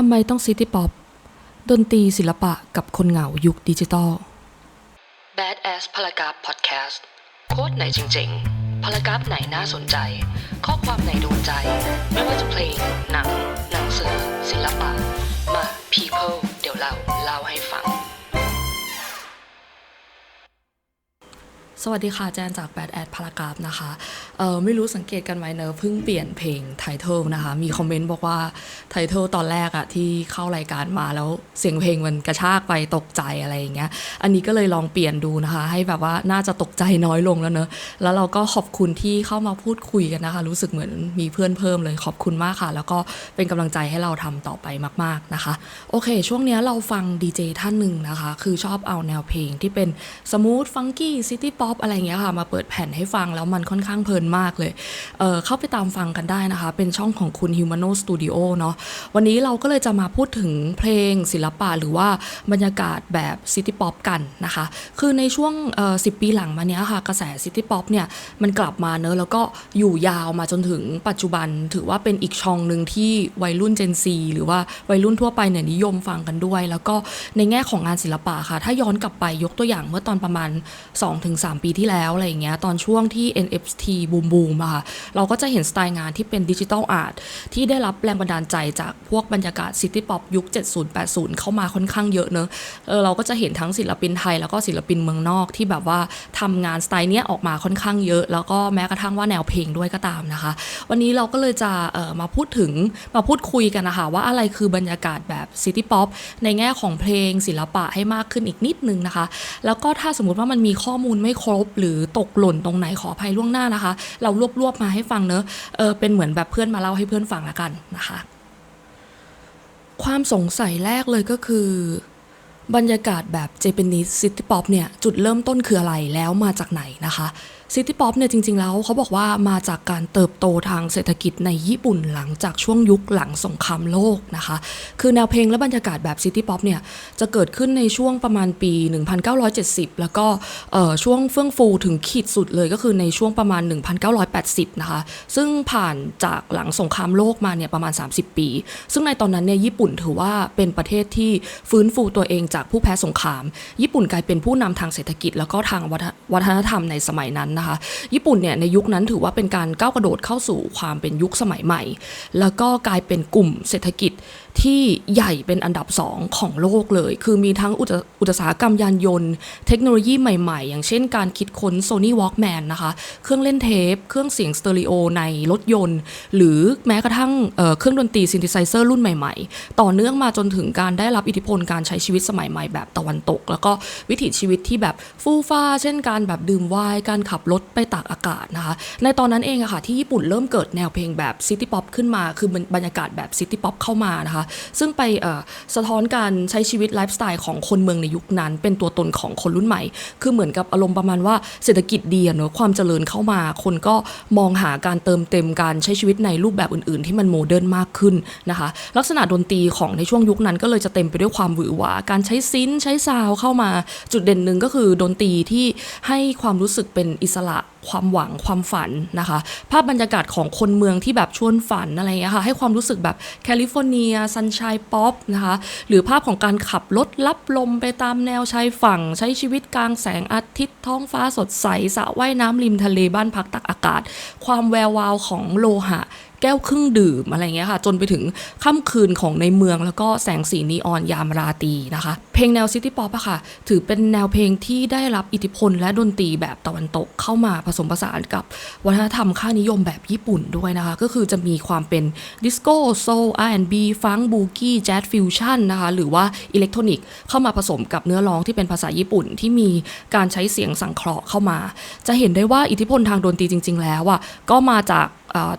ทำไมต้องซิตี้ป๊อปดนตรีศิลปะกับคนเหงายุคดิจิตอล Bad Ass พารากราฟพอดแคสต์โค้ดไหนจริงๆพารากราฟไหนน่าสนใจ ข้อความไหนโดนใจ ไม่ว่าจะเพลง หนัง หนังสือ ศิลปะ มา People เดี๋ยวเราเล่าให้ฟัง สวัสดีค่ะแจนจาก Bad Ad พารากราฟนะคะเออไม่รู้สังเกตกันไหมเนอะเพิ่งเปลี่ยนเพลงไทเทลนะคะ มีคอมเมนต์บอกว่าไทเทลตอนแรกอะที่เข้ารายการมาแล้วเสียงเพลงมันกระชากไปตกใจอะไรอย่างเงี้ยอันนี้ก็เลยลองเปลี่ยนดูนะคะ ให้แบบว่าน่าจะตกใจน้อยลงแล้วเนอะแล้วเราก็ขอบคุณที่เข้ามาพูดคุยกันนะคะ รู้สึกเหมือนมีเพื่อนเพิ่มเลยขอบคุณมากค่ะ แล้วก็เป็นกำลังใจให้เราทำต่อไปมาก ๆนะคะ โอเค ช่วงเนี้ยเราฟังดีเจท่านหนึ่งนะคะ คือชอบเอาแนวเพลงที่เป็นสมูทฟังกี้ซิตี้ป๊อปอะไรเงี้ยค่ะมาเปิดแผ่นให้ฟังแล้วมันค่อนข้างเพลินมากเลยเเข้าไปตามฟังกันได้นะคะ เป็นช่องของคุณ Humano Studio เนาะวันนี้เราก็เลยจะมาพูดถึงเพลงศิลปะหรือว่าบรรยากาศแบบซิตี้ป๊อปกันนะคะ คือในช่วง 10 ปีหลังมาเนี้ยค่ะ กระแสซิตี้ป๊อปเนี่ยมันกลับมาเนอะแล้วก็อยู่ยาวมาจนถึงปัจจุบันถือว่าเป็นอีกช่องหนึ่งที่วัยรุ่น Gen Z หรือว่าวัยรุ่นทั่วไปเนี่ยนิยมฟังกันด้วย แล้วก็ในแง่ของงานศิลปะค่ะ ถ้าย้อนกลับไปยกตัวอย่างเมื่อตอนประมาณ 2-3ปีที่แล้วอะไรอย่างเงี้ยตอนช่วงที่ NFT บูมบูมอะค่ะเราก็จะเห็นสไตล์งานที่เป็นดิจิทัลอาร์ตที่ได้รับแรงบันดาลใจจากพวกบรรยากาศซิตี้ป๊อปยุค 70-80 เข้ามาค่อนข้างเยอะเนอะเออเราก็จะเห็นทั้งศิลปินไทย แล้วก็ศิลปินเมืองนอกที่แบบว่าทำงานสไตล์เนี้ยออกมาค่อนข้างเยอะ แล้วก็แม้กระทั่งว่าแนวเพลงด้วยก็ตามนะคะ วันนี้เราก็เลยจะเออมาพูดถึงมาพูดคุยกันนะคะว่าอะไรคือบรรยากาศแบบซิตี้ป๊อปในแง่ของเพลงศิลปะให้มากขึ้นอีกนิดนึงนะคะ แล้วก็ถ้าสมมติว่ามันมีข้อมูลไม่ครบหรือตกหล่นตรงไหนขออภัยล่วงหน้านะคะ เรารวบรวบมาให้ฟังเนอะเออเป็นเหมือนแบบเพื่อนมาเล่าให้เพื่อนฟังละกันนะคะ ความสงสัยแรกเลยก็คือบรรยากาศแบบเจแปนิสซิตี้ป๊อปเนี่ย จุดเริ่มต้นคืออะไรแล้วมาจากไหนนะคะ ซิตี้ป๊อปเนี่ยจริง ๆ แล้วเขาบอกว่ามาจากการเติบโตทางเศรษฐกิจในญี่ปุ่นหลังจากช่วงยุคหลังสงครามโลกนะคะ คือแนวเพลงและบรรยากาศแบบซิตี้ป๊อปเนี่ยจะเกิดขึ้นในช่วงประมาณปี 1970 แล้วก็ช่วงเฟื่องฟูถึงขีดสุดเลยก็คือในช่วงประมาณ 1980 นะคะ ซึ่งผ่านจากหลังสงครามโลกมาเนี่ยประมาณ 30 ปี ซึ่งในตอนนั้นเนี่ยญี่ปุ่นถือว่าเป็นประเทศที่ฟื้นฟูตัวเองจากผู้แพ้สงคราม ญี่ปุ่นกลายเป็นผู้นำทางเศรษฐกิจ แล้วก็ทางวัฒนธรรมในสมัยนั้นนะคะ ญี่ปุ่นเนี่ยในยุคนั้นถือว่าเป็นการก้าวกระโดดเข้าสู่ความเป็นยุคสมัยใหม่ แล้วก็กลายเป็นกลุ่มเศรษฐกิจที่ใหญ่เป็นอันดับสองของโลกเลย คือมีทั้งอุตอุตสาหกรรมยานยนต์ เทคโนโลยีใหม่ๆ อย่างเช่นการคิดค้น Sony Walkman นะคะ เครื่องเล่นเทป เครื่องเสียงสเตอริโอในรถยนต์ หรือแม้กระทั่งเเครื่องดนตรีซินธิไซเซอร์รุ่นใหม่ๆ ต่อเนื่องมาจนถึงการได้รับอิทธิพลการใช้ชีวิตสมัยใหม่แบบตะวันตก แล้วก็วิถีชีวิตที่แบบฟู่ฟ้า เช่นการแบบดื่มไวน์ การขับรถไปตากอากาศนะคะ ในตอนนั้นเองอะค่ะที่ญี่ปุ่นเริ่มเกิดแนวเพลงแบบซิตี้ป๊อปขึ้นมา คือบรรยากาศแบบซิตี้ป๊อปเข้ามานะคะ ซึ่งไปสะท้อนการใช้ชีวิตไลฟ์สไตล์ของคนเมืองในยุคนั้น เป็นตัวตนของคนรุ่นใหม่ คือเหมือนกับอารมณ์ประมาณว่าเศรษฐกิจดีเนอะความเจริญเข้ามา คนก็มองหาการเติมเต็มการใช้ชีวิตในรูปแบบอื่น ๆ ที่มันโมเดิร์นมากขึ้นนะคะ ลักษณะดนตรีของในช่วงยุคนั้นก็เลยจะเต็มไปด้วยความหวือหวา การใช้ซินใช้ซาวเข้ามา จุดเด่นหนึ่งก็คือดนตรีที่ให้ความรู้สึกเป็นอิสระ ความหวังความฝันนะคะ ภาพบรรยากาศของคนเมืองที่แบบชวนฝันอะไรเงี้ยค่ะให้ความรู้สึกแบบแคลิฟอร์เนียซันชายป๊อปนะคะหรือภาพของการขับรถลับลมไปตามแนวชายฝั่ง ใช้ชีวิตกลางแสงอาทิตย์ท้องฟ้าสดใสสระว่ายน้ำริมทะเลบ้านพักตักอากาศ ความแวววาวของโลหะแก้วครื่งดื่มอะไรเงี้ยค่ะ จนไปถึงค่ำคืนของในเมืองแล้วก็แสงสีนีออนยามราตรีนะคะ เพลงแนวซิตี้ป๊อปอะค่ะ ถือเป็นแนวเพลงที่ได้รับอิทธิพลและดนตรีแบบตะวันตกเข้ามาผสมผสานกับวัฒนธรรมค่านิยมแบบญี่ปุ่นด้วยนะคะ ก็คือจะมีความเป็นดิสโก้โซล R&B ฟังบูกี้แจ๊สฟิวชั่นนะคะ หรือว่าอิเล็กทรอนิกส์เข้ามาผสมกับเนื้อร้องที่เป็นภาษาญี่ปุ่นที่มีการใช้เสียงสังเคราะห์เข้ามา จะเห็นได้ว่าอิทธิพลทางดนตรีจริง ๆ แล้วอะก็มาจาก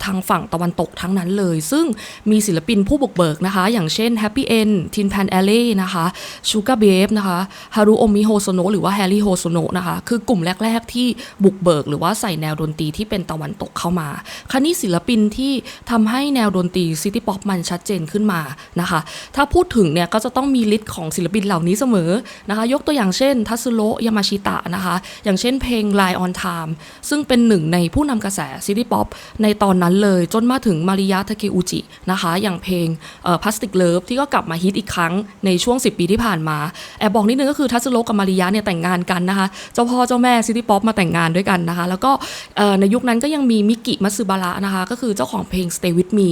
ทางฝั่งตะวันตกทั้งนั้นเลย ซึ่งมีศิลปินผู้บุกเบิกนะคะ อย่างเช่น Happy End Tin Pan Alley นะคะ Sugar Babe นะคะฮารุโอมิโฮโซโนะหรือว่าแฮร์รี่โฮโซโนะนะคะ คือกลุ่มแรก ๆ ที่บุกเบิก หรือว่าใส่แนวดนตรีที่เป็นตะวันตกเข้ามาคันนี้ศิลปินที่ทำให้แนวดนตรีซิตี้ป๊อปมันชัดเจนขึ้นมานะคะ ถ้าพูดถึงเนี่ยก็จะต้องมีลิสต์ของศิลปินเหล่านี้เสมอนะคะ ยกตัวอย่างเช่นทัสึโระยามาชิตะนะคะ อย่างเช่นเพลง Line on Time ซึ่งเป็นหนึ่งในผู้นำกระแสซิตี้ป๊อปในตอนนั้นเลย จนมาถึงมาริยะทาเคอุจินะคะ อย่างเพลงพลาสติกเลิฟที่ก็กลับมาฮิตอีกครั้งในช่วง 10 ปีที่ผ่านมา แอบบอกนิดนึงก็คือทัสโรกับมาริยะเนี่ยแต่งงานกันนะคะ เจ้าพ่อเจ้าแม่ซิตี้ป๊อปมาแต่งงานด้วยกันนะคะ แล้วก็ในยุคนั้นก็ยังมีมิกิมัตสึบาระนะคะ ก็คือเจ้าของเพลง Stay With Me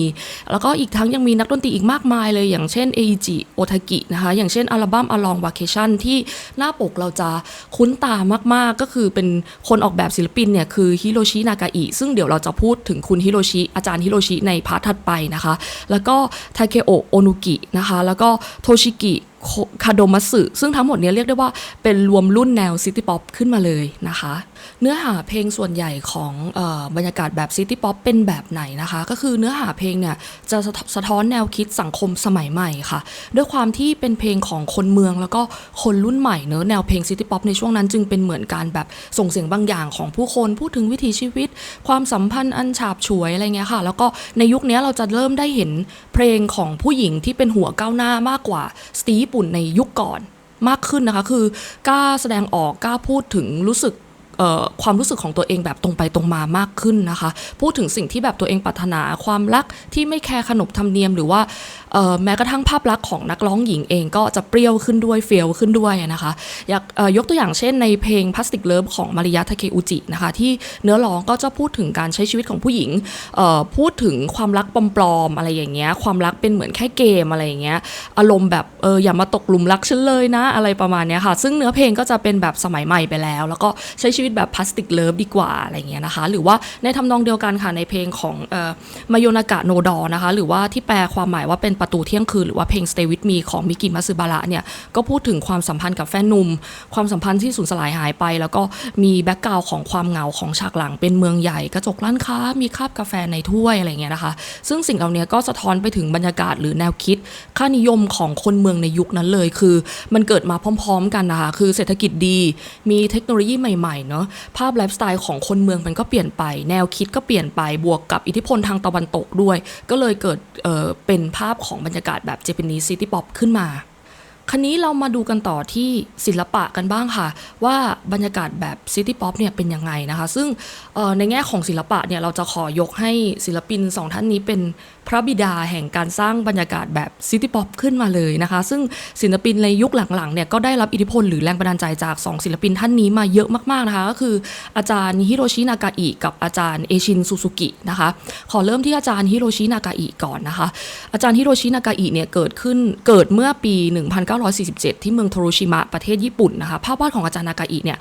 แล้วก็อีกทั้งยังมีนักดนตรีอีกมากมายเลย อย่างเช่นเอจิโอทากินะคะ อย่างเช่นอัลบั้ม Along Vacation ที่หน้าปกเราจะคุ้นตามากๆ ก็คือเป็นคนออกแบบศิลปินเนี่ยคือฮิโรชินากาอิซึ่งเดี๋ยวเราจะพูดถึงคุณฮิโรชิ อาจารย์ฮิโรชิในพาร์ทถัดไปนะคะ แล้วก็ทาเคโอะโอนุกินะคะ แล้วก็โทชิกิคาโดมัสึซึ่งทั้งหมดนี้เรียกได้ว่าเป็นรวมรุ่นแนวซิตี้ป๊อปขึ้นมาเลยนะคะ เนื้อหาเพลงส่วนใหญ่ของออบรรยากาศแบบซิตี้ป๊อปเป็นแบบไหนนะคะ ก็คือเนื้อหาเพลงเนี่ยจะสะท้อนแนวคิดสังคมสมัยใหม่ค่ะ ด้วยความที่เป็นเพลงของคนเมืองแล้วก็คนรุ่นใหม่เนอะแนวเพลงซิตี้ป๊อปในช่วงนั้นจึงเป็นเหมือนการแบบส่งเสียงบางอย่างของผู้คนพูดถึงวิถีชีวิต ความสัมพันธ์อันฉาบฉวยอะไรเงี้ยค่ะ แล้วก็ในยุคนี้เราจะเริ่มได้เห็นเพลงของผู้หญิงที่เป็นหัวก้าวหน้ามากกว่าสตรีญี่ปุ่นในยุคก่อนมากขึ้นนะคะ คือกล้าแสดงออกกล้าพูดถึงรู้สึก ความรู้สึกของตัวเองแบบตรงไปตรงมามากขึ้นนะคะ พูดถึงสิ่งที่แบบตัวเองปรารถนาความรักที่ไม่แคร์ขนบธรรมเนียม หรือว่าแม้กระทั่งภาพลักษณ์ของนักร้องหญิงเองก็จะเปรี้ยวขึ้นด้วยเฟียวขึ้นด้วยนะคะอยากยกตัวอย่างเช่นในเพลงพลาสติกเลิฟของมาริยะทาเคอุจินะคะที่เนื้อร้องก็จะพูดถึงการใช้ชีวิตของผู้หญิงพูดถึงความรักปลอมๆอะไรอย่างเงี้ยความรักเป็นเหมือนแค่เกมอะไรอย่างเงี้ยอารมณ์แบบเอออย่ามาตกหลุมรักฉันเลยนะอะไรประมาณเนี้ยค่ะ ซึ่งเนื้อเพลงก็จะเป็นแบบสมัยใหม่ไปแล้ว แล้วก็ใช้ชีวิตแบบพลาสติกเลิฟดีกว่าอะไรเงี้ยนะคะ หรือว่าในทำนองเดียวกันค่ะในเพลงของเอ่อมายนากะโนดอนะคะ หรือว่าที่แปลความหมายว่าเป็นประตูเที่ยงคืน หรือว่าเพลง Stay With Me ของมิกิมัสึบาระเนี่ยก็พูดถึงความสัมพันธ์กับแฟนหนุ่ม ความสัมพันธ์ที่สูญสลายหายไป แล้วก็มีแบ็กกราวของความเหงาของฉากหลังเป็นเมืองใหญ่กระจกร้านค้า มีคาบกาแฟในถ้วยอะไรเงี้ยนะคะ ซึ่งสิ่งเหล่านี้ก็สะท้อนไปถึงบรรยากาศหรือแนวคิด ค่านิยมของคนเมืองในยุคนั้นเลย คือ มันเกิดมาพร้อม ๆ กันนะคะคือเศรษฐกิจดี มีเทคโนโลยีใหม่ๆเนาะภาพไลฟ์สไตล์ของคนเมืองมันก็เปลี่ยนไป แนวคิดก็เปลี่ยนไปบวกกับอิทธิพลทางตะวันตกด้วย ก็เลยเกิดเเป็นภาพของบรรยากาศแบบเจแปนิสซิตี้ป๊อปขึ้นมาคันนี้เรามาดูกันต่อที่ศิลปะกันบ้างค่ะ ว่าบรรยากาศแบบซิตี้ป๊อปเนี่ยเป็นยังไงนะคะ ซึ่งในแง่ของศิลปะเนี่ยเราจะขอยกให้ศิลปินสองท่านนี้เป็น พระบิดาแห่งการสร้างบรรยากาศแบบซิตี้ป๊อปขึ้นมาเลยนะคะ ซึ่งศิลปินในยุคหลังๆเนี่ยก็ได้รับอิทธิพลหรือแรงบันดาลใจจาก 2 ศิลปินท่านนี้มาเยอะมากๆนะคะ ก็คืออาจารย์ฮิโรชินากาอิกับอาจารย์เอชินซูซูกินะคะ ขอเริ่มที่อาจารย์ฮิโรชินากาอิก่อนนะคะ อาจารย์ฮิโรชินากาอิเนี่ยเกิดขึ้นเกิดเมื่อปี 1947 ที่เมืองโทโรชิมะประเทศญี่ปุ่นนะคะภาพวาดของอาจารย์นากาอิเนี่ย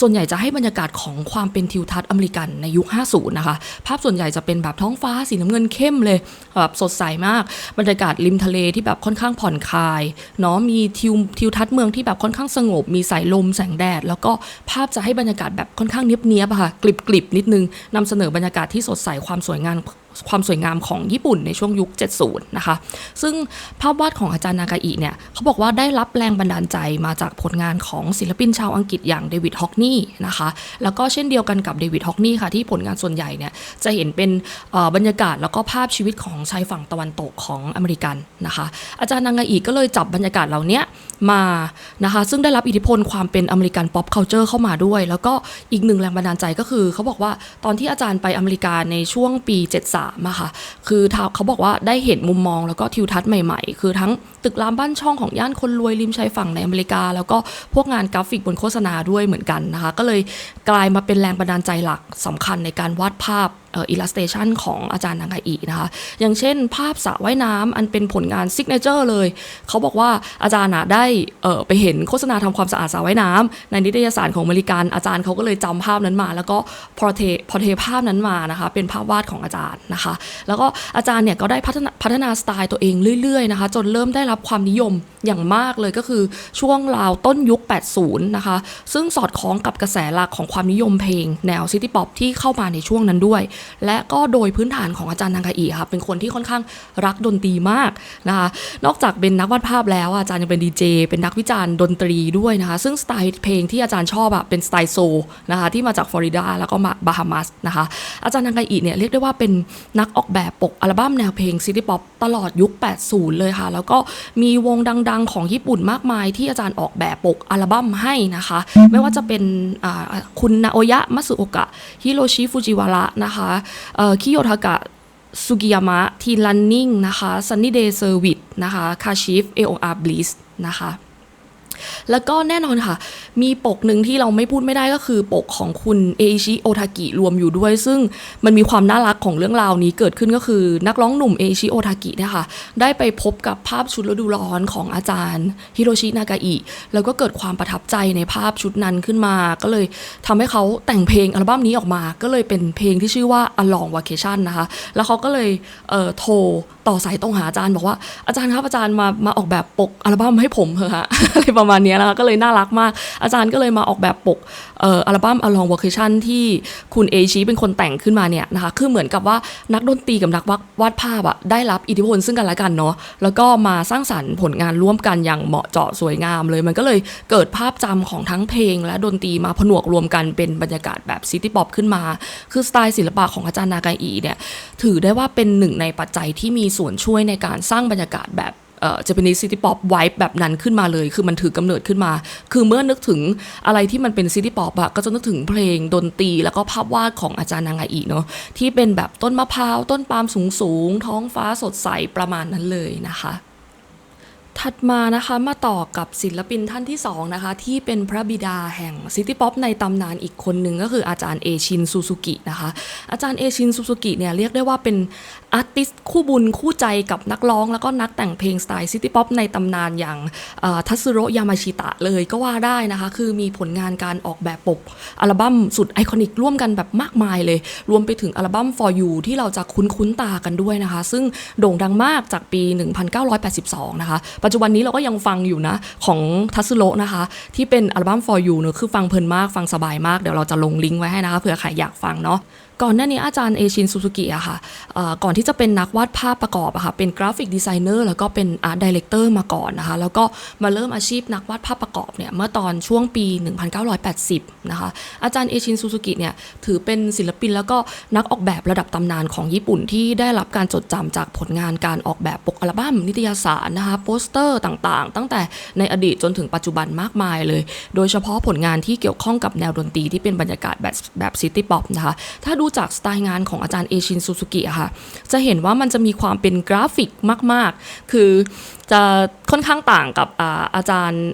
ส่วนใหญ่จะให้บรรยากาศของความเป็นทิวทัศน์อเมริกันในยุค 50 นะคะ ภาพส่วนใหญ่จะเป็นแบบท้องฟ้าสีน้ำเงินเข้มเลยแบบสดใสมากบรรยากาศริมทะเลที่แบบค่อนข้างผ่อนคลายเนาะมีทิวทิวทัศน์เมืองที่แบบค่อนข้างสงบ มีสายลมแสงแดด แล้วก็ภาพจะให้บรรยากาศแบบค่อนข้างเนียบๆอะค่ะกลิบๆนิดนึงนำเสนอบรรยากาศที่สดใสความสวยงามความสวยงามของญี่ปุ่นในช่วงยุค 70 นะคะ ซึ่งภาพวาดของอาจารย์นากาอิเนี่ยเขาบอกว่าได้รับแรงบันดาลใจมาจากผลงานของศิลปินชาวอังกฤษอย่างเดวิดฮอกนีย์นะคะ แล้วก็เช่นเดียวกันกับเดวิดฮอกนีย์ค่ะ ที่ผลงานส่วนใหญ่เนี่ยจะเห็นเป็นบรรยากาศแล้วก็ภาพชีวิตของชายฝั่งตะวันตกของอเมริกันนะคะ อาจารย์นากาอิก็เลยจับบรรยากาศเหล่านี้มานะคะ ซึ่งได้รับอิทธิพลความเป็นอเมริกันป๊อปเคานเจอร์เข้ามาด้วย แล้วก็อีกหนึ่งแรงบันดาลใจก็คือเขาบอกว่าตอนที่อาจารย์ไปอเมริกาในช่วงปี 73อะค่ะ คือเขาบอกว่าได้เห็นมุมมองแล้วก็ทิวทัศน์ใหม่ๆ คือทั้งตึกรามบ้านช่องของย่านคนรวยริมชายฝั่งในอเมริกา แล้วก็พวกงานกราฟิกบนโฆษณาด้วยเหมือนกันนะคะ ก็เลยกลายมาเป็นแรงบันดาลใจหลักสำคัญในการวาดภาพ อิลลัสเทชันของอาจารย์นางไกอินะคะ อย่างเช่น ภาพสระว่ายน้ำอันเป็นผลงานซิกเนเจอร์เลย เขาบอกว่าอาจารย์ได้ไปเห็นโฆษณาทำความสะอาดสระว่ายน้ำในนิตยสารของอเมริกันอาจารย์เขาก็เลยจำภาพนั้นมา แล้วก็พอเทพอเทภาพนั้นมานะคะ เป็นภาพวาดของอาจารย์นะคะ แล้วก็อาจารย์เนี่ยก็ได้พัฒนาพัฒนาสไตล์ตัวเองเรื่อยๆนะคะ จนเริ่มได้รับความนิยมอย่างมากเลยก็คือช่วงราวต้นยุค 80 นะคะ ซึ่งสอดคล้องกับกระแสหลักของความนิยมเพลงแนวซิตี้ป๊อปที่เข้ามาในช่วงนั้นด้วยและก็โดยพื้นฐานของอาจารย์นางกาอีค่ะเป็นคนที่ค่อนข้างรักดนตรีมากนะคะนอกจากเป็นนักวาดภาพแล้วอาจารย์ยังเป็นดีเจเป็นนักวิจารณ์ดนตรีด้วยนะคะ ซึ่งสไตล์เพลงที่อาจารย์ชอบอะเป็นสไตล์โซนะคะที่มาจากฟลอริดาแล้วก็มาบาฮามัสนะคะอาจารย์นางกาอีเนี่ยเรียกได้ว่าเป็นนักออกแบบปกอัลบั้มแนวเพลงซิตี้ป๊อปตลอดยุค 80 เลยค่ะ แล้วก็มีวงดัง ๆ ของญี่ปุ่นมากมาย ที่อาจารย์ออกแบบปกอัลบั้มให้นะคะ ไม่ว่าจะเป็นคุณนาโอยะมัสึโอกะฮิโรชิฟูจิวาระนะคะคิโยทากะสุกิยามะทีลันนิ่งนะคะซันนี่เดย์เซอร์วิสนะคะคาชิฟเอโออาร์บลิสนะคะ แล้วก็แน่นอนค่ะ มีปกหนึ่งที่เราไม่พูดไม่ได้ก็คือปกของคุณเอชิโอทากิรวมอยู่ด้วย ซึ่งมันมีความน่ารักของเรื่องราวนี้เกิดขึ้นก็คือนักร้องหนุ่มเอชิโอทากิเนี่ยค่ะได้ไปพบกับภาพชุดฤดูร้อนของอาจารย์ฮิโรชินากาอิแล้วก็เกิดความประทับใจในภาพชุดนั้นขึ้นมา ก็เลยทำให้เขาแต่งเพลงอัลบั้มนี้ออกมา ก็เลยเป็นเพลงที่ชื่อว่า A Long Vacation นะคะแล้วเขาก็เลยเโทรต่อสายตรงหาอาจารย์บอกว่าอาจารย์ครับอาจารย์มามาออกแบบปกอัลบั้มให้ผมเถอะฮะอะไรประมาณเนี้นะคะก็เลยน่ารักมาก อาจารย์ก็เลยมาออกแบบปกอ,อ,อัลบั้ม A Long Vacation ที่คุณเอชิเป็นคนแต่งขึ้นมาเนี่ยนะคะคือเหมือนกับว่านักดนตรีกับนักวาดภาพอะได้รับอิทธิพลซึ่งกันและกันเนาะแล้วก็มาสร้างสรรค์ผลงานร่วมกันอย่างเหมาะเจาะสวยงามเลย มันก็เลยเกิดภาพจำของทั้งเพลง และดนตรีมาผนวกรวมกันเป็นบรรยากาศแบบซิตี้ป๊อปขึ้นมา คือสไตล์ศิลปะของอาจารย์นากาอีเนี่ยถือได้ว่าเป็นหนึ่งในปัจจัยที่มีส่วนช่วยในการสร้างบรรยากาศแบบ เอ่อ Japanese City Pop Vibe แบบนั้นขึ้นมาเลย คือมันถือกำเนิดขึ้นมา คือเมื่อนึกถึงอะไรที่มันเป็น City Pop อะก็จะนึกถึงเพลงดนตรี แล้วก็ภาพวาดของอาจารย์นางาอีเนาะที่เป็นแบบต้นมะพร้าว ต้นปาล์มสูงๆท้องฟ้าสดใสประมาณนั้นเลยนะคะ ถัดมานะคะมาต่อกับศิลปินท่านที่สองนะคะที่เป็นพระบิดาแห่งซิตี้ป๊อปในตำนานอีกคนหนึ่งก็คืออาจารย์เอชินซูซูกินะคะอาจารย์เอชินซูซูกิเนี่ยเรียกได้ว่าเป็นอาร์ติสต์คู่บุญคู่ใจกับนักร้อง แล้วก็นักแต่งเพลงสไตล์ซิตี้ป๊อปในตำนานอย่างทัสึโรยามาชิตะเลยก็ว่าได้นะคะ คือมีผลงานการออกแบบปกอัลบั้มสุดไอคอนิกร่วมกันแบบมากมายเลย รวมไปถึงอัลบั้ม For You ที่เราจะคุ้นๆตากันด้วยนะคะ ซึ่งโด่งดังมากจากปี 1982 นะคะปัจจุบันนี้เราก็ยังฟังอยู่นะ ของทัสโลนะคะ ที่เป็นอัลบั้ม For You เนอะคือฟังเพลินมากฟังสบายมาก เดี๋ยวเราจะลงลิงก์ไว้ให้นะคะเผื่อใครอยากฟังเนาะ ก่อนหน้านี้อาจารย์เอชินซูซูกิอะค่ะก่อนที่จะเป็นนักวาดภาพประกอบอะค่ะเป็นกราฟิกดีไซเนอร์แล้วก็เป็นอาร์ตดีเลกเตอร์มาก่อนนะคะแล้วก็มาเริ่มอาชีพนักวาดภาพประกอบเนี่ยเมื่อตอนช่วงปี 1980 นะคะอาจารย์เอชินซูซูกิเนี่ยถือเป็นศิลปินแล้วก็นักออกแบบระดับตำนานของญี่ปุ่นที่ได้รับการจดจำจากผลงานการออกแบบปกอัลบั้มนิตยสารนะคะโปสเตอร์ต่างๆ ตั้งแต่ในอดีตจนถึงปัจจุบันมากมายเลย โดยเฉพาะผลงานที่เกี่ยวข้องกับแนวดนตรีที่เป็นบรรยากาศแบบแบบซิตี้ป๊อปนะคะถ้าดูจากสไตล์งานของอาจารย์เอชินซูซูกิอะค่ะ จะเห็นว่ามันจะมีความเป็นกราฟิกมาก ๆ คือจะค่อนข้างต่างกับอาอาจารย์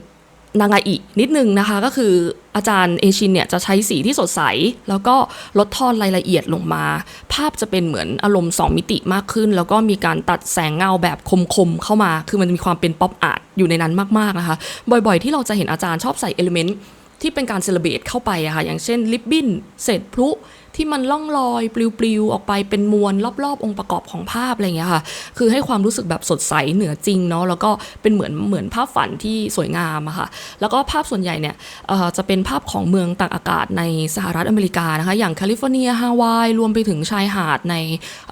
นางาอินิดนึงนะคะ ก็คืออาจารย์เอชินเนี่ยจะใช้สีที่สดใส แล้วก็ลดทอนรายละเอียดลงมา ภาพจะเป็นเหมือนอารมณ์ 2 มิติมากขึ้น แล้วก็มีการตัดแสงเงาแบบคมๆเข้ามา คือมันมีความเป็นป๊อปอาร์ตอยู่ในนั้นมากๆนะคะ บ่อยๆ ที่เราจะเห็นอาจารย์ชอบใส่เอลิเมนต์ที่เป็นการเซเลบรตเข้าไปอะค่ะอย่างเช่นลิปบิ้นเศษพลุ ที่มันล่องลอยปลิวๆออกไปเป็นมวลรอบๆ องค์ประกอบของภาพอะไรเงี้ยค่ะ คือให้ความรู้สึกแบบสดใสเหนือจริงเนาะแล้วก็เป็นเหมือนเหมือนภาพฝันที่สวยงามอะค่ะ แล้วก็ภาพส่วนใหญ่เนี่ยเอ่อจะเป็นภาพของเมืองต่างอากาศในสหรัฐอเมริกานะคะ อย่างแคลิฟอร์เนียฮาวายรวมไปถึงชายหาดใน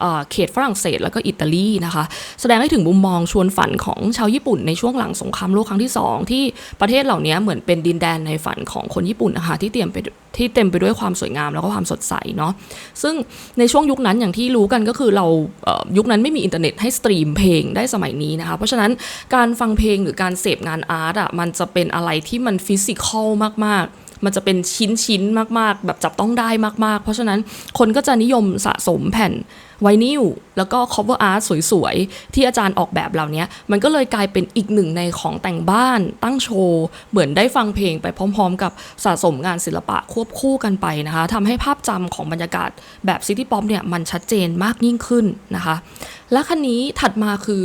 เอ่อเขตฝรั่งเศส แล้วก็อิตาลีนะคะ แสดงให้ถึงมุมมองชวนฝันของชาวญี่ปุ่นในช่วงหลังสงครามโลกครั้งที่สองที่ประเทศเหล่านี้เหมือนเป็นดินแดนในฝันของคนญี่ปุ่นนะคะที่เตรียมไปที่เต็มไปด้วยความสวยงามแล้วก็ความสดใสเนาะซึ่งในช่วงยุคนั้นอย่างที่รู้กันก็คือเรายุคนั้นไม่มีอินเทอร์เน็ตให้สตรีมเพลงได้สมัยนี้นะคะเพราะฉะนั้นการฟังเพลงหรือการเสพงานอาร์ตอะมันจะเป็นอะไรที่มันฟิสิกอลมากๆ มันจะเป็นชิ้นชิ้นๆมากๆ แบบจับต้องได้มากๆ เพราะฉะนั้นคนก็จะนิยมสะสมแผ่นไวนิลแล้วก็ cover art สวยๆ ที่อาจารย์ออกแบบเหล่านี้มันก็เลยกลายเป็นอีกหนึ่งในของแต่งบ้านตั้งโชว์ เหมือนได้ฟังเพลงไปพร้อมๆ กับสะสมงานศิลปะควบคู่กันไปนะคะทำให้ภาพจำของบรรยากาศแบบซิตี้ป๊อปเนี่ยมันชัดเจนมากยิ่งขึ้นนะคะ และคันนี้ถัดมาคือ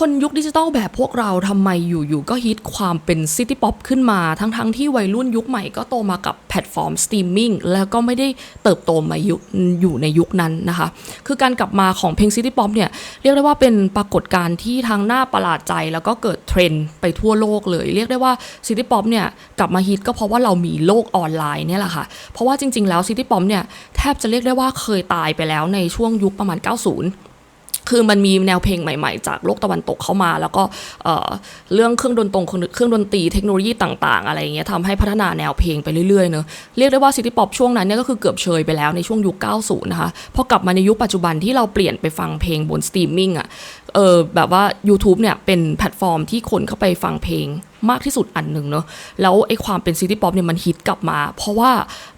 คนยุคดิจิตอลแบบพวกเราทำไมอยู่ๆก็ฮิตความเป็นซิตี้ป๊อปขึ้นมา ทั้งๆทที่วัยรุ่นยุคใหม่ก็โตมากับแพลตฟอร์มสตรีมมิ่งแล้วก็ไม่ได้เติบโตมายุอยู่ในยุคนั้นนะคะ คือการกลับมาของเพลงซิตี้ป๊อปเนี่ย เรียกได้ว่าเป็นปรากฏการณ์ที่ทั้งน่าประหลาดใจ แล้วก็เกิดเทรนด์ไปทั่วโลกเลย เรียกได้ว่าซิตี้ป๊อปเนี่ยกลับมาฮิตก็เพราะว่าเรามีโลกออนไลน์เนี่ยแหละค่ะเพราะว่าจริง ๆ แล้วซิตี้ป๊อปเนี่ยแทบจะเรียกได้ว่าเคยตายไปแล้วในช่วงยุคประมาณ 90 คือมันมีแนวเพลงใหม่ๆ จากโลกตะวันตกเข้ามา แล้วก็เรื่องเครื่องดนตรงเครื่องดนตรีเทคโนโลยีต่างๆ อะไรเงี้ยทำให้พัฒนาแนวเพลงไปเรื่อยๆเนอะเรียกได้ว่าซิตี้ป๊อปช่วงนั้นเนี่ยก็คือเกือบเชยไปแล้วในช่วงยุค 90 นะคะพอกลับมาในยุคปัจจุบันที่เราเปลี่ยนไปฟังเพลงบนสตรีมมิ่งอะเออแบบว่า YouTube เนี่ยเป็นแพลตฟอร์มที่คนเข้าไปฟังเพลง มากที่สุดอันหนึ่งเนอะแล้วไอ้ความเป็นซิตี้ป๊อปเนี่ยมันฮิตกลับมา เพราะว่า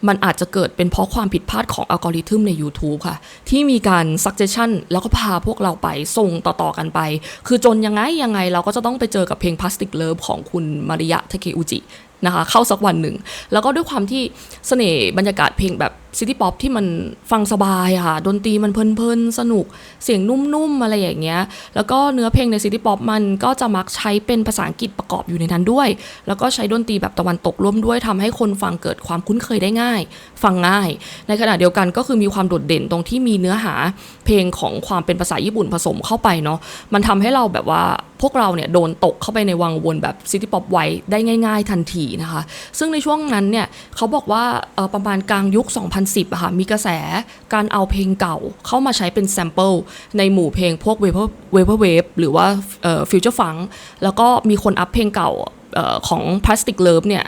มันอาจจะเกิดเป็นเพราะความผิดพลาดของอัลกอริทึมใน YouTube ค่ะ ที่มีการซักเจชันแล้วก็พาพวกเราไปส่งต่อๆกันไป คือจนยังไงยังไงเราก็จะต้องไปเจอกับเพลง Plastic Love ของคุณมาริยะเทเคอุจินะคะเข้าสักวันหนึ่ง แล้วก็ด้วยความที่เสน่ห์บรรยากาศเพลงแบบซิตี้ป๊อปที่มันฟังสบายค่ะ ดนตรีมันเพลินๆ สนุกเสียงนุ่มๆ อะไรอย่างเงี้ย แล้วก็เนื้อเพลงในซิตี้ป๊อปมันก็จะมักใช้เป็นภาษาอังกฤษประกอบอยู่ในนั้นด้วย แล้วก็ใช้ดนตรีแบบตะวันตกร่วมด้วยทำให้คนฟังเกิดความคุ้นเคยได้ง่าย ฟังง่าย ในขณะเดียวกันก็คือมีความโดดเด่นตรงที่มีเนื้อหาเพลงของความเป็นภาษาญี่ปุ่นผสมเข้าไปเนาะมันทำให้เราแบบว่า พวกเราเนี่ยโดนตกเข้าไปในวังวนแบบซิตี้ป๊อปไว้ได้ง่าย ๆ ทันทีนะคะ ซึ่งในช่วงนั้นเนี่ยเขาบอกว่าประมาณกลางยุค 2010อะค่ะมีกระแสการเอาเพลงเก่าเข้ามาใช้เป็นแซมเปิลในหมู่เพลงพวกเวเ r เวเ r เวฟหรือว่าฟิวเจอร์ฟังแล้วก็มีคนอัพเพลงเก่าของ Plastic Love เนี่ย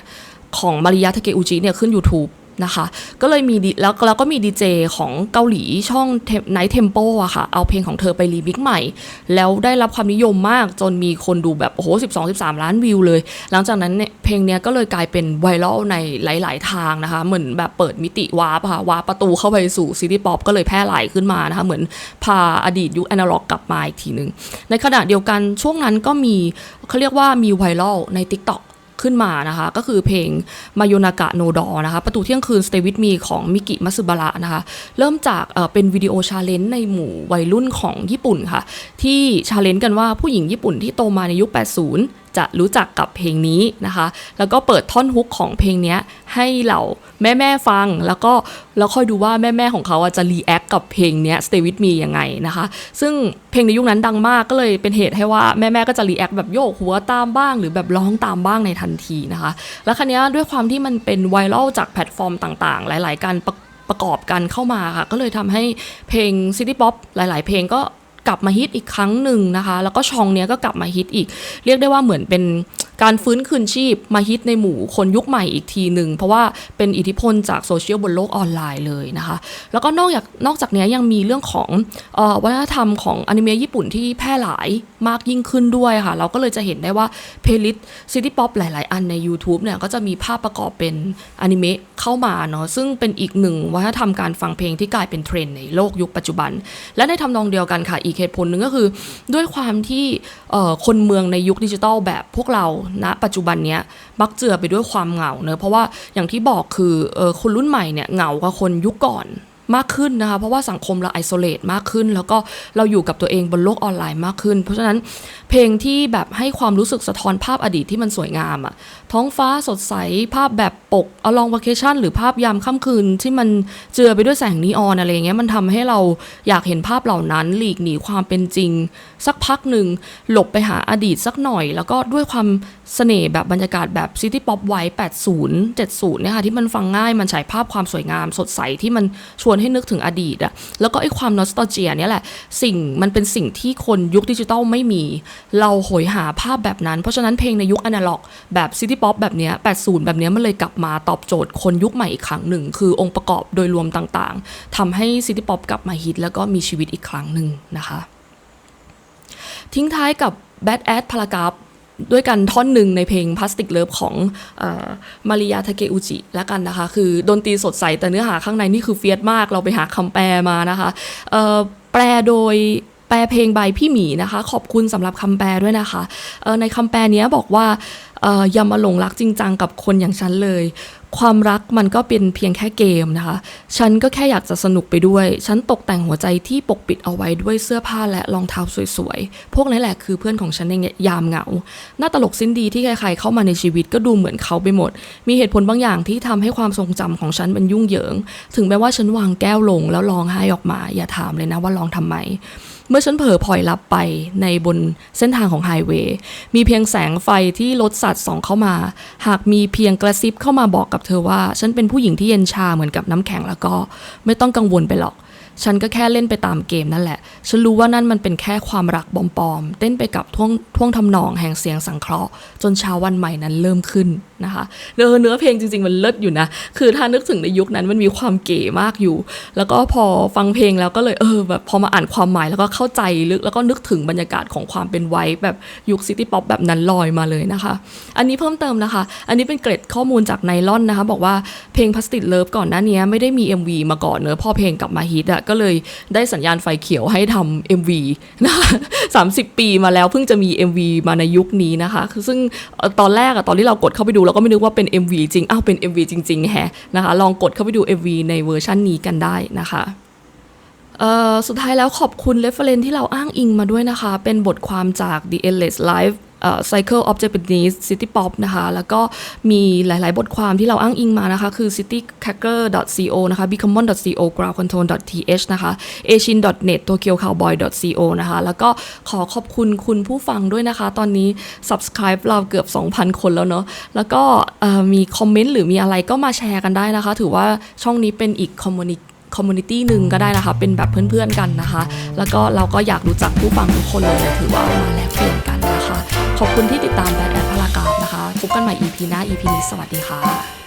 ของมาริยะทาเกอุจิเนี่ยขึ้น YouTube นะคะ ก็เลยมีแล้วแล้วก็มีดีเจของเกาหลีช่องไนท์เทมโปอะค่ะ เอาเพลงของเธอไปรีมิกใหม่ แล้วได้รับความนิยมมากจนมีคนดูแบบโอ้โห 12 13 ล้านวิวเลย หลังจากนั้นเนี่ยเพลงเนี้ยก็เลยกลายเป็นไวรัลในหลาย ๆ ทางนะคะ เหมือนแบบเปิดมิติวาร์ปะค่ะวาร์ปประตูเข้าไปสู่ซิตี้ป๊อปก็เลยแพร่หลายขึ้นมานะคะ เหมือนพาอดีตยุคแอนาล็อกกลับมาอีกทีหนึ่งในขณะเดียวกันช่วงนั้นก็มีเขาเรียกว่ามีไวรัลใน TikTok ขึ้นมานะคะ ก็คือเพลงมาโยนากะโนดอนะคะ ประตูเที่ยงคืน Stay with me ของมิกิมัสึบาระนะคะ เริ่มจากเป็นวิดีโอชาเลนจ์ในหมู่วัยรุ่นของญี่ปุ่นค่ะ ที่ชาเลนจ์กันว่าผู้หญิงญี่ปุ่นที่โตมาในยุค 80 จะรู้จักกับเพลงนี้นะคะ แล้วก็เปิดท่อนฮุกของเพลงนี้ให้เหล่าแม่แม่ๆฟัง แล้วก็แล้วค่อยดูว่าแม่แม่ๆของเขาจะรีแอคกับเพลงนี้ Stay with me ยังไงนะคะ ซึ่งเพลงในยุคนั้นดังมากก็เลยเป็นเหตุให้ว่าแม่แม่ๆก็จะรีแอคแบบโยกหัวตามบ้าง หรือแบบร้องตามบ้างในทันทีนะคะ แล้วคันนี้ด้วยความที่มันเป็นไวรัลจากแพลตฟอร์มต่างๆ หลาย ๆ การประประกอบกันเข้ามาค่ะ ก็เลยทำให้เพลงซิตี้ป๊อปหลาย ๆ เพลงก็ กลับมาฮิตอีกครั้งหนึ่งนะคะ แล้วก็ช่องเนี้ยก็กลับมาฮิตอีก เรียกได้ว่าเหมือนเป็นการฟื้นคืนชีพมาฮิตในหมู่คนยุคใหม่อีกทีหนึ่ง เพราะว่าเป็นอิทธิพลจากโซเชียลบนโลกออนไลน์เลยนะคะ แล้วก็นอกจากนอกจากนี้ยังมีเรื่องของออวัฒนธรรมของอนิเมะญี่ปุ่นที่แพร่หลายมากยิ่งขึ้นด้วยค่ะ เราก็เลยจะเห็นได้ว่าเพลย์ลิสต์ซิตี้ป๊อปหลาย ๆ อันใน YouTube เนี่ยก็จะมีภาพประกอบเป็นอนิเมะเข้ามาเนาะซึ่งเป็นอีกหนึ่งวัฒนธรรมการฟังเพลงที่กลายเป็นเทรนด์ในโลกยุคปัจจุบัน และในทำนองเดียวกันค่ะอีกเหตุผลหนึ่งก็คือด้วยความที่คนเมืองในยุคดิจิทัลแบบพวกเราณปัจจุบันเนี้ยมักเจือไปด้วยความเหงาเนอะเพราะว่าอย่างที่บอกคือออคนรุ่นใหม่เนี่ยเหงากว่าคนยุคก่อน มากขึ้นนะคะ เพราะว่าสังคมเราไอโซเลตมากขึ้น แล้วก็เราอยู่กับตัวเองบนโลกออนไลน์มากขึ้น เพราะฉะนั้นเพลงที่แบบให้ความรู้สึกสะท้อนภาพอดีตที่มันสวยงามอะท้องฟ้าสดใสภาพแบบปกอลองว a เคชั่นหรือภาพยามค่ำคืนที่มันเจือไปด้วยแสงนีออนอะไรอย่างเงี้ยมันทำให้เราอยากเห็นภาพเหล่านั้นหลีกหนีความเป็นจริงสักพักหนึ่งหลบไปหาอดีตสักหน่อย แล้วก็ด้วยความเสน่ห์แบบบรรยากาศแบบซิตี้ป๊อปไว้80 70เนี่ยค่ะที่มันฟังง่ายมันฉายภาพความสวยงามสดใสที่มันชวนให้นึกถึงอดีตอะแล้วก็ไอ้ความนอสต a เจียเนี่ยแหละสิ่งมันเป็นสิ่งที่คนยุคดิจิตอลไม่มี เราโหยหาภาพแบบนั้น เพราะฉะนั้นเพลงในยุคอนาล็อกแบบซิตี้ป๊อปแบบเนี้ย80 แบบเนี้ยมันเลยกลับมาตอบโจทย์คนยุคใหม่อีกครั้งหนึ่งคือองค์ประกอบโดยรวมต่างๆทำให้ซิตี้ป๊อปกลับมาฮิตแล้วก็มีชีวิตอีกครั้งหนึ่งนะคะ ทิ้งท้ายกับ Bad Ass พารากราฟด้วยกันท่อนหนึ่งในเพลง Plastic Love ของมาริยาทาเกอุจิแล้วกันนะคะ คือดนตรีสดใส แต่เนื้อหาข้างในนี่คือเฟียสมาก เราไปหาคำแปลมานะคะแปลโดยแปลเพลงใบพี่หมีนะคะ ขอบคุณสำหรับคำแปลด้วยนะคะในคำแปลนี้บอกว่าเอ่ออย่ามาหลงรักจริงจังกับคนอย่างฉันเลยความรักมันก็เป็นเพียงแค่เกมนะคะ ฉันก็แค่อยากจะสนุกไปด้วย ฉันตกแต่งหัวใจที่ปกปิดเอาไว้ด้วยเสื้อผ้าและรองเท้าสวยๆ พวกนี้แหละคือเพื่อนของฉันในยามเหงา หน้าตลกสิ้นดีที่ใครๆเข้ามาในชีวิตก็ดูเหมือนเขาไปหมด มีเหตุผลบางอย่างที่ทำให้ความทรงจำของฉันมันยุ่งเหยิง ถึงแม้ว่าฉันวางแก้วลงแล้วร้องไห้ออกมา อย่าถามเลยนะว่าร้องทำไม เมื่อฉันเผลอพลอยลับไปในบนเส้นทางของไฮเวย์มีเพียงแสงไฟที่รถสัตว์ส่องเข้ามา หากมีเพียงกระซิบเข้ามาบอกกับเธอว่า ฉันเป็นผู้หญิงที่เย็นชาเหมือนกับน้ำแข็งแล้วก็ ไม่ต้องกังวลไปหรอก ฉันก็แค่เล่นไปตามเกมนั่นแหละ ฉันรู้ว่านั่นมันเป็นแค่ความรักปลอมๆ เต้นไปกับท่วงท่วงทำนองแห่งเสียงสังเคราะห์ จนเช้าวันใหม่นั้นเริ่มขึ้นนะคะเนื้อเนื้อเพลงจริงๆ มันเลิศอยู่นะ คือถ้านึกถึงในยุคนั้นมันมีความเก๋มากอยู่ แล้วก็พอฟังเพลงแล้วก็เลยเออแบบพอมาอ่านความหมายแล้วก็เข้าใจลึกแล้วก็นึกถึงบรรยากาศของความเป็นไวท์แบบยุคซิตี้ป๊อปแบบนั้นลอยมาเลยนะคะ อันนี้เพิ่มเติมนะคะ อันนี้เป็นเกร็ดข้อมูลจากไนลอนนะคะ บอกว่าเพลงพลาสติกเลิฟก่อนหน้านี้ไม่ได้มี MV มาก่อนเนอะพอเพลงกลับมาฮิตอะก็เลยได้สัญญาณไฟเขียวให้ทำ MV นะคะสาปีมาแล้วเพิ่งจะมี MV มาในยุคนี้นะคะคือซึ่งตอนแรกอะตอนที่เรากดเข้าไปดูเราก็ไม่นึกว่าเป็น MV จริงอ้าวเป็น MV จริงๆแฮะนะคะลองกดเข้าไปดู MV ในเวอร์ชันนี้กันได้นะคะ สุดท้ายแล้วขอบคุณ reference ที่เราอ้างอิงมาด้วยนะคะ เป็นบทความจาก The Endless Life Cycle of Japanese City Pop นะคะ แล้วก็มีหลาย ๆ บทความที่เราอ้างอิงมานะคะ คือ citycracker.co นะคะ becommon.co groundcontrol.th นะคะ asian.net tokyocowboy.co นะคะ แล้วก็ขอขอบคุณคุณผู้ฟังด้วยนะคะ ตอนนี้ subscribe เราเกือบ 2,000 คนแล้วเนอะแล้วก็มีคอมเมนต์หรือมีอะไรก็มาแชร์กันได้นะคะ ถือว่าช่องนี้เป็นอีก community คอมมูนิตี้หนึ่งก็ได้นะคะ เป็นแบบเพื่อนๆกันนะคะ แล้วก็เราก็อยากรู้จักผู้ฟังทุกคนเลยถือว่ามาแลกเปลี่ยนกันนะคะ ขอบคุณที่ติดตามแบดแอดพารากราฟนะคะ พบกันใหม่ EP หน้า EP นี้สวัสดีค่ะ